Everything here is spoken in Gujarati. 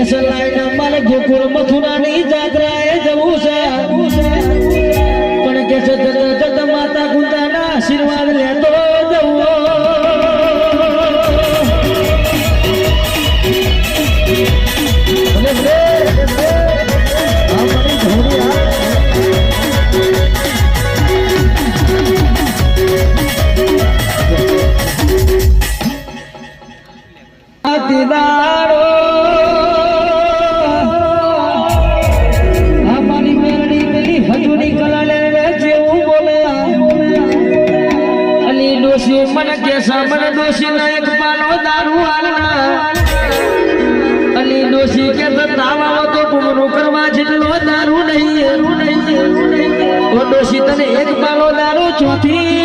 કેસર લાઈન મારે ગોકુળ મથુરાની જવું છે. પણ કે છે જત જત માતા કુંતાના આશીર્વાદ લેતો જવું. ભલે ડોશી મને કે સામને ડોશી ના એક પાનો દારૂ હાલના અલી ડોશી કે તો તાવ આવો તો પૂરું કરવા જેટલો દારૂ નહીં. ઓ ડોશી તને એક પાનો દારૂ ચોથી